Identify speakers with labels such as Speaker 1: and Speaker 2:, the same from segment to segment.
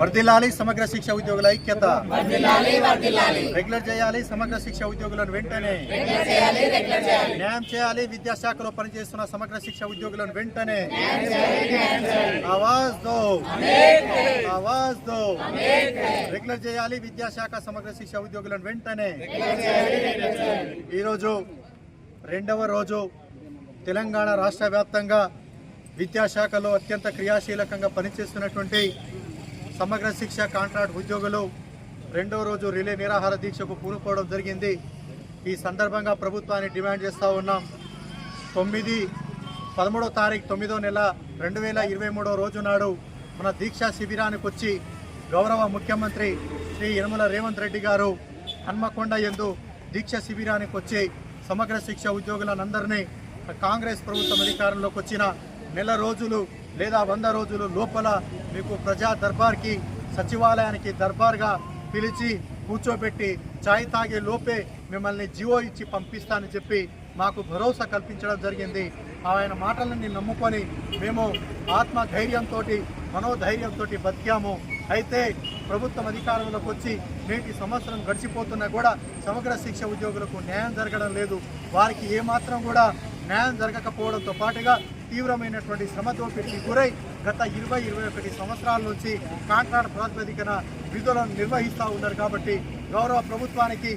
Speaker 1: వర్దిల్లాలి సమగ్ర శిక్ష ఉద్యోగుల ఐక్యత. రెగ్యులర్ చేయాలి సమగ్ర శిక్ష ఉద్యోగులను వెంటనే. న్యాయం చేయాలి విద్యాశాఖలో పనిచేస్తున్న సమగ్ర శిక్ష ఉద్యోగులను వెంటనే. ఆవాజ్ దో. ఆవాజ్ దో. రెగ్యులర్ చేయాలి విద్యాశాఖ సమగ్ర శిక్ష ఉద్యోగులను వెంటనే. ఈరోజు రెండవ రోజు తెలంగాణ రాష్ట్ర వ్యాప్తంగా విద్యాశాఖలో అత్యంత క్రియాశీలకంగా పనిచేస్తున్నటువంటి సమగ్ర శిక్ష కాంట్రాక్ట్ ఉద్యోగులు రెండో రోజు రిలే నిరాహార దీక్షకు పూనుకోవడం జరిగింది. ఈ సందర్భంగా ప్రభుత్వాన్ని డిమాండ్ చేస్తూ ఉన్నాం. తొమ్మిది పదమూడో తారీఖు తొమ్మిదో నెల రెండు వేల ఇరవై మూడో రోజు నాడు మన దీక్షా శిబిరానికి వచ్చి గౌరవ ముఖ్యమంత్రి శ్రీ యనమల రేవంత్ రెడ్డి గారు హన్మకొండ ఎందు దీక్ష శిబిరానికి వచ్చి సమగ్ర శిక్ష ఉద్యోగులందరినీ కాంగ్రెస్ ప్రభుత్వం అధికారంలోకి వచ్చిన నెల రోజులు లేదా వంద రోజులు లోపల మీకు ప్రజా దర్బార్కి సచివాలయానికి దర్బార్గా పిలిచి కూర్చోబెట్టి చాయ్ తాగే లోపే మిమ్మల్ని జీవో ఇచ్చి పంపిస్తానని చెప్పి మాకు భరోసా కల్పించడం జరిగింది. ఆయన మాటలని నమ్ముకొని మేము ఆత్మధైర్యంతో మనోధైర్యంతో బతికాము. అయితే ప్రభుత్వం అధికారంలోకి వచ్చి నేటి సంవత్సరం గడిచిపోతున్నా కూడా సమగ్ర శిక్ష ఉద్యోగులకు న్యాయం జరగడం లేదు. వారికి ఏమాత్రం కూడా న్యాయం జరగకపోవడంతో పాటుగా తీవ్రమైనటువంటి శ్రమ దోపిడీకి గురై గత ఇరవై ఇరవై ఒకటి సంవత్సరాల నుంచి కాంట్రాక్ట్ ప్రాతిపదికన విధులను నిర్వహిస్తూ ఉన్నారు కాబట్టి గౌరవ ప్రభుత్వానికి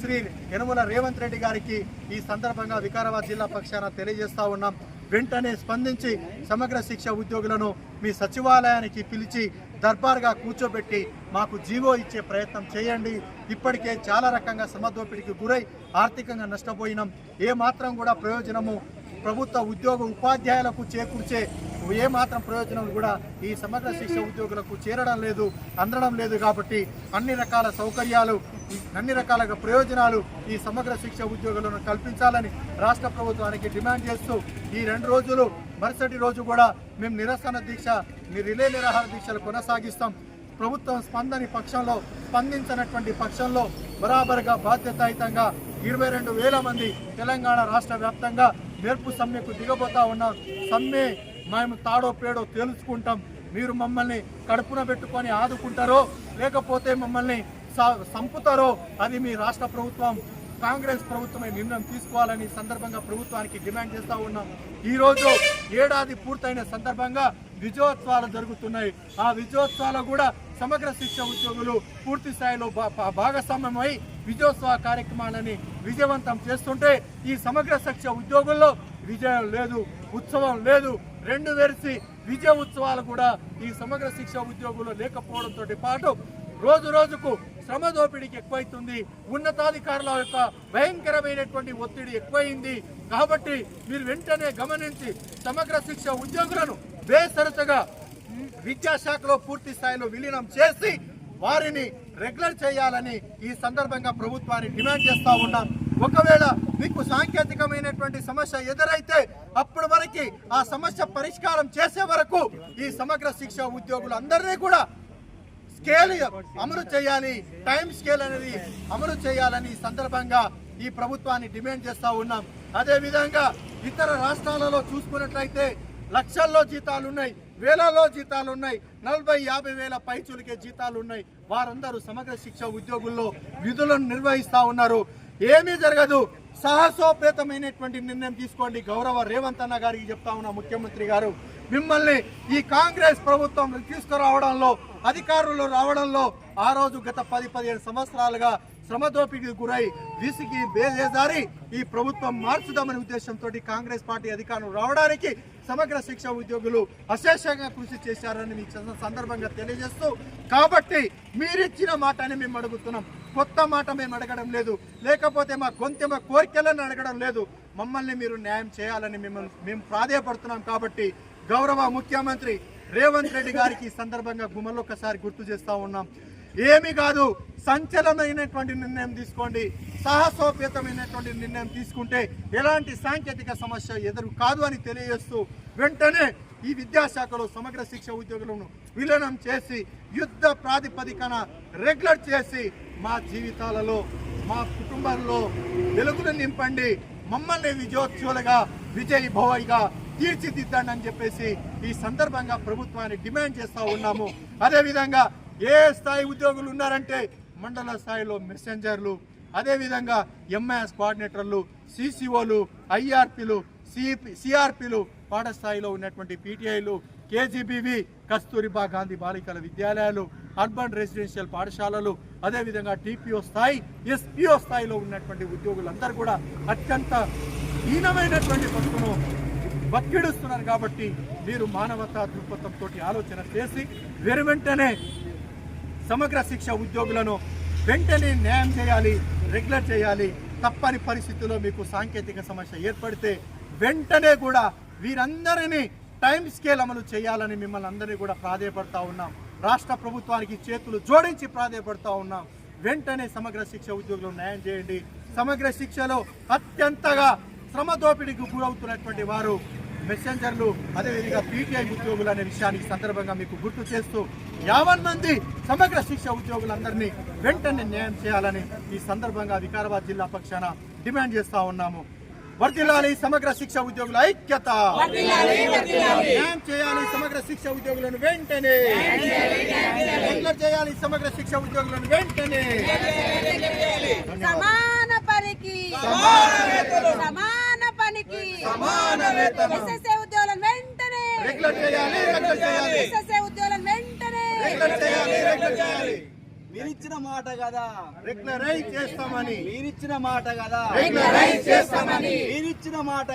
Speaker 1: శ్రీ యనమల రేవంత్ రెడ్డి గారికి ఈ సందర్భంగా వికారాబాద్ జిల్లా పక్షాన తెలియజేస్తూ ఉన్నాం. వెంటనే స్పందించి సమగ్ర శిక్ష ఉద్యోగులను మీ సచివాలయానికి పిలిచి దర్బార్గా కూర్చోబెట్టి మాకు జీవో ఇచ్చే ప్రయత్నం చేయండి. ఇప్పటికే చాలా రకంగా శ్రమ దోపిడీకి గురై ఆర్థికంగా నష్టపోయినాం. ఏ మాత్రం కూడా ప్రయోజనము ప్రభుత్వ ఉద్యోగ ఉపాధ్యాయులకు చేకూర్చే ఏ మాత్రం ప్రయోజనం కూడా ఈ సమగ్ర శిక్ష ఉద్యోగులకు చేరడం లేదు అందడం లేదు కాబట్టి అన్ని రకాల సౌకర్యాలు అన్ని రకాల ప్రయోజనాలు ఈ సమగ్ర శిక్ష ఉద్యోగులను కల్పించాలని రాష్ట్ర ప్రభుత్వానికి డిమాండ్ చేస్తూ ఈ రెండు రోజులు మరుసటి రోజు కూడా మేము నిరసన దీక్ష రిలే నిరాహార దీక్షలు కొనసాగిస్తాం. ప్రభుత్వం స్పందని పక్షంలో స్పందించినటువంటి పక్షంలో బరాబరుగా బాధ్యతాయుతంగా ఇరవై రెండు వేల మంది తెలంగాణ రాష్ట్ర వ్యాప్తంగా నేర్పు సమ్మెకు దిగబోతా ఉన్నాం సమ్మె మేము తాడో పేడో తేల్చుకుంటాం. మీరు మమ్మల్ని కడుపున పెట్టుకొని ఆదుకుంటారో లేకపోతే మమ్మల్ని సంపుతారో అది మీ రాష్ట్ర ప్రభుత్వం కాంగ్రెస్ ప్రభుత్వమే నిర్ణయం తీసుకోవాలని సందర్భంగా ప్రభుత్వానికి డిమాండ్ చేస్తూ ఉన్నాం. ఈ రోజు ఏడాది పూర్తయిన సందర్భంగా విజయోత్సవాలు జరుగుతున్నాయి. ఆ విజయోత్సవాలు కూడా సమగ్ర శిక్ష ఉద్యోగులు పూర్తి స్థాయిలో భాగస్వామ్యమై విజయోత్సవ కార్యక్రమాలని విజయవంతం చేస్తుంటే ఈ సమగ్ర శిక్ష ఉద్యోగుల్లో విజయం లేదు ఉత్సవం లేదు. రెండు వెరిసి విజయ ఉత్సవాలు కూడా ఈ సమగ్ర శిక్ష ఉద్యోగులు లేకపోవడంతో పాటు రోజు రోజుకు శ్రమ దోపిడీకి ఎక్కువైతుంది. ఉన్నతాధికారుల యొక్క భయంకరమైనటువంటి ఒత్తిడి ఎక్కువైంది. కాబట్టి మీరు వెంటనే గమనించి సమగ్ర శిక్ష ఉద్యోగులను బేసరతగా విద్యాశాఖలో పూర్తి స్థాయిలో విలీనం చేసి వారిని రెగ్యులర్ చేయాలని ఈ సందర్భంగా ప్రభుత్వాన్ని డిమాండ్ చేస్తూ ఉన్నాం. ఒకవేళ మీకు సాంకేతికమైనటువంటి సమస్య ఎదురైతే అప్పటి వరకు ఆ సమస్య పరిష్కారం చేసే వరకు ఈ సమగ్ర శిక్ష ఉద్యోగులు అందరినీ కూడా స్కేల్ అమలు చేయాలి. టైం స్కేల్ అనేది అమలు చేయాలని ఈ సందర్భంగా ఈ ప్రభుత్వాన్ని డిమాండ్ చేస్తూ ఉన్నాం. అదేవిధంగా ఇతర రాష్ట్రాలలో చూసుకున్నట్లయితే లక్షల్లో జీతాలు ఉన్నాయి వేలలో జీతాలు ఉన్నాయి నలభై యాభై వేల పైచులకే జీతాలు ఉన్నాయి వారందరూ సమగ్ర శిక్ష ఉద్యోగుల్లో విధులను నిర్వహిస్తా ఉన్నారు. ఏమీ జరగదు. సాహసోపేతమైనటువంటి నిర్ణయం తీసుకోండి. గౌరవ రేవంత్ అన్న గారికి చెప్తా ఉన్నా ముఖ్యమంత్రి గారు. మిమ్మల్ని ఈ కాంగ్రెస్ ప్రభుత్వం తీసుకురావడంలో అధికారులు రావడంలో ఆ రోజు గత పది పదిహేను సంవత్సరాలుగా శ్రమదోపిడికి గురై విసిగి బేజారి ఈ ప్రభుత్వం మార్చుదామనే ఉద్దేశంతో కాంగ్రెస్ పార్టీ అధికారం రావడానికి సమగ్ర శిక్ష ఉద్యోగులు అశేషంగా కృషి చేశారని మీకు సందర్భంగా తెలియజేస్తూ కాబట్టి మీరిచ్చిన మాటని మేము అడుగుతున్నాం. కొత్త మాట మేము అడగడం లేదు. లేకపోతే మా కొంతమ కోరికలను అడగడం లేదు. మమ్మల్ని మీరు న్యాయం చేయాలని మిమ్మల్ని మేము ప్రాధేయపడుతున్నాం కాబట్టి గౌరవ ముఖ్యమంత్రి రేవంత్ రెడ్డి గారికి ఈ సందర్భంగా గుమ్మల్లో ఒకసారి గుర్తు చేస్తా ఉన్నాం. ఏమి కాదు సంచలనమైనటువంటి నిర్ణయం తీసుకోండి సాహసోపేతమైనటువంటి నిర్ణయం తీసుకుంటే ఎలాంటి సాంకేతిక సమస్య ఎదురు కాదు అని తెలియజేస్తూ వెంటనే ఈ విద్యాశాఖలో సమగ్ర శిక్ష ఉద్యోగులను విలీనం చేసి యుద్ధ ప్రాతిపదికన రెగ్యులర్ చేసి మా జీవితాలలో మా కుటుంబాల్లో వెలుగులు నింపండి మమ్మల్ని విజయోత్సవులుగా విజయ్ భవయ్గా తీర్చిదిద్దండి అని చెప్పేసి ఈ సందర్భంగా ప్రభుత్వాన్ని డిమాండ్ చేస్తూ ఉన్నాము. అదేవిధంగా ఏ స్థాయి ఉద్యోగులు ఉన్నారంటే మండల స్థాయిలో మెసెంజర్లు అదేవిధంగా ఎంఐఎస్ కోఆర్డినేటర్లు సిసిఓలు ఐఆర్పీలు సిపి సిఆర్పీలు పాఠస్థాయిలో ఉన్నటువంటి పీటీఐలు కేజీబీవి కస్తూరిబా గాంధీ బాలికల విద్యాలయాలు అర్బన్ రెసిడెన్షియల్ పాఠశాలలు అదేవిధంగా టీపీఓ స్థాయి ఎస్పీఓ స్థాయిలో ఉన్నటువంటి ఉద్యోగులందరూ కూడా అత్యంత హీనమైనటువంటి పట్టును బతికిడుస్తున్నారు కాబట్టి మీరు మానవతా దృక్పథంతో ఆలోచన చేసి వెరు వెంటనే సమగ్ర శిక్ష ఉద్యోగులను వెంటనే న్యాయం చేయాలి రెగ్యులర్ చేయాలి. తప్పని పరిస్థితుల్లో మీకు సాంకేతిక సమస్య ఏర్పడితే వెంటనే కూడా వీరందరినీ టైం స్కేల్ అమలు చేయాలని మిమ్మల్ని అందరినీ కూడా ప్రాధేయపడతా ఉన్నాం. రాష్ట్ర ప్రభుత్వానికి చేతులు జోడించి ప్రాధేయపడతా ఉన్నాం. వెంటనే సమగ్ర శిక్ష ఉద్యోగులు న్యాయం చేయండి. సమగ్ర శిక్షలో అత్యంతగా శ్రమ దోపిడీకి గురవుతున్నటువంటి వారు మెసెంజర్లు అదేవిధంగా పీటీఐ ఉద్యోగులు అనే విషయాన్ని ఈ సందర్భంగా మీకు గుర్తు చేస్తూ యావన్ మంది సమగ్ర శిక్ష ఉద్యోగులందరినీ వెంటనే న్యాయం చేయాలని ఈ సందర్భంగా వికారాబాద్ జిల్లా పక్షాన డిమాండ్ చేస్తా ఉన్నాము. వర్ధిల్లాలి సమగ్ర శిక్ష ఉద్యోగుల ఐక్యత. న్యాయం చేయాలి సమగ్ర శిక్ష ఉద్యోగులను వెంటనే. రెగ్యులర్ చేయాలి సమగ్ర శిక్ష ఉద్యోగులను వెంటనే.
Speaker 2: సమాన పనికి సమాన
Speaker 1: సమాన వేతనం.
Speaker 2: ఎస్ఎస్ఏ ఉద్యోగులను వెంటనే
Speaker 1: రెగ్యులర్ చేయాలి రెగ్యులర్ చేయాలి.
Speaker 2: ఎస్ఎస్ఏ ఉద్యోగులను వెంటనే
Speaker 1: రెగ్యులర్ చేయాలి రెగ్యులర్ చేయాలి.
Speaker 3: మీరిచ్చిన మాట కదా.
Speaker 1: రెగ్యులరైజ్ చేస్తామని.
Speaker 3: మీరిచ్చిన మాట కదా.
Speaker 1: రెగ్యులరైజ్ చేస్తామని.
Speaker 3: మీరిచ్చిన మాట